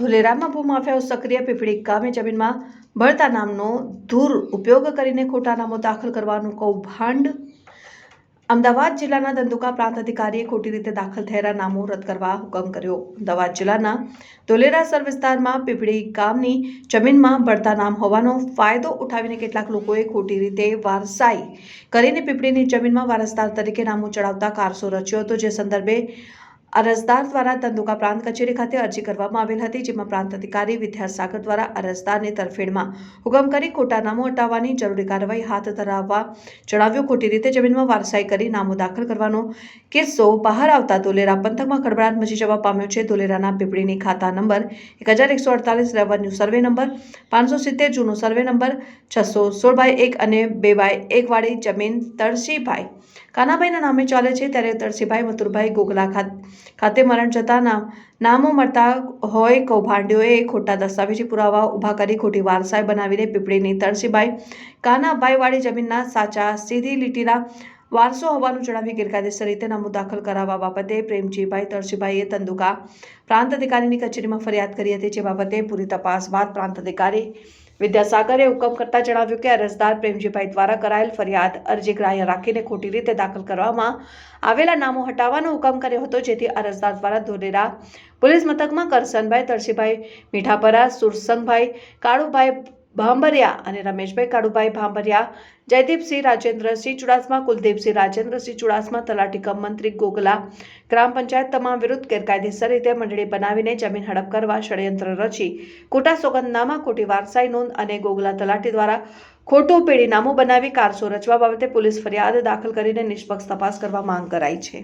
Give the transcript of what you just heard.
ધોલેરામાં ભૂમાફિયાઓ સક્રિય પીપળી ગામે જમીનમાં ભળતા નામનો ધૂર ઉપયોગ કરીને ખોટા નામો દાખલ કરવાનું કૌભાંડ. અમદાવાદ જિલ્લાના ધંધુકા પ્રાંત અધિકારીએ ખોટી રીતે દાખલ થયેલા નામો રદ કરવા હુકમ કર્યો. અમદાવાદ જિલ્લાના ધોલેરાસર વિસ્તારમાં પીપળી ગામની જમીનમાં ભળતા નામ હોવાનો ફાયદો ઉઠાવીને કેટલાક લોકોએ ખોટી રીતે વારસાઈ કરીને પીપળીની જમીનમાં વારસદાર તરીકે નામો ચડાવતા કારસો રચ્યો હતો. જે સંદર્ભે અરજદાર દ્વારા ધંધુકા પ્રાંત કચેરી ખાતે અરજી કરવામાં આવેલ હતી, જેમાં પ્રાંત અધિકારી વિદ્યાસાગર દ્વારા અરજદારને તરફેણમાં હુકમ કરી ખોટા નામો હટાવવાની જરૂરી કાર્યવાહી હાથ ધરાવવા જણાવ્યું. ખોટી રીતે જમીનમાં વારસાઈ કરી નામો દાખલ કરવાનો કિસ્સો બહાર આવતા ધોલેરા પંથકમાં ખળભળાટ મચી જવા પામ્યો છે. ધોલેરાના પીપળીની ખાતા નંબર એક હજાર એકસો અડતાલીસ રેવન્યુ સર્વે નંબર, પાંચસો સિત્તેર જૂનો સર્વે નંબર, છસો સોળ બાય એક અને બે બાય એકવાળી જમીન તળસીભાઈ કાનાભાઈના નામે ચાલે છે. ત્યારે તળસીભાઈ મથુરભાઈ ગોગલા ખાત ખાતે મરણ જતાના નામો મળતા હોય કૌભાંડીઓએ ખોટા દસ્તાવેજી પુરાવા ઊભા કરી ખોટી વારસાઈ બનાવીને પીપળીની તળસીભાઈ કાનાભાઈવાળી જમીનના સાચા સીધી લીટીના વારસો હોવાનું જણાવી ગેરકાયદેસર રીતે નામો દાખલ કરાવવા બાબતે પ્રેમજીભાઈ તળસીભાઈએ તંદુકા પ્રાંત અધિકારીની કચેરીમાં ફરિયાદ કરી હતી, જે બાબતે પૂરી તપાસ બાદ પ્રાંત અધિકારી વિદ્યાસાગરે હુકમ કરતા જણાવ્યું કે અરજદાર પ્રેમજીભાઈ દ્વારા કરાયેલ ફરિયાદ અરજી ગ્રાહ્ય રાખીને ખોટી રીતે દાખલ કરવામાં આવેલા નામો હટાવવાનો હુકમ કર્યો હતો, જેથી અરજદાર દ્વારા ધોલેરા પોલીસ મથકમાં કરસનભાઈ, તળસીભાઈ મીઠાપરા, સુરસંગભાઈ, કાળુભાઈ ભાંભરિયા અને રમેશભાઈ કાળુભાઈ ભાંભરિયા, જયદીપસિંહ રાજેન્દ્રસિંહ ચુડાસમા, કુલદીપસિંહ રાજેન્દ્રસિંહ ચુડાસમા, તલાટી કમ મંત્રી ગોગલા, ગ્રામ પંચાયત તમામ વિરુદ્ધ ગેરકાયદેસર રીતે મંડળી બનાવીને જમીન હડપ કરવા ષડયંત્ર રચી ખોટા સોગંદનામા ખોટી વારસાઈ નોંધ અને ગોગલા તલાટી દ્વારા ખોટું પેઢીનામું બનાવી કારસો રચવા બાબતે પોલીસ ફરિયાદ દાખલ કરીને નિષ્પક્ષ તપાસ કરવા માંગ કરાઈ છે.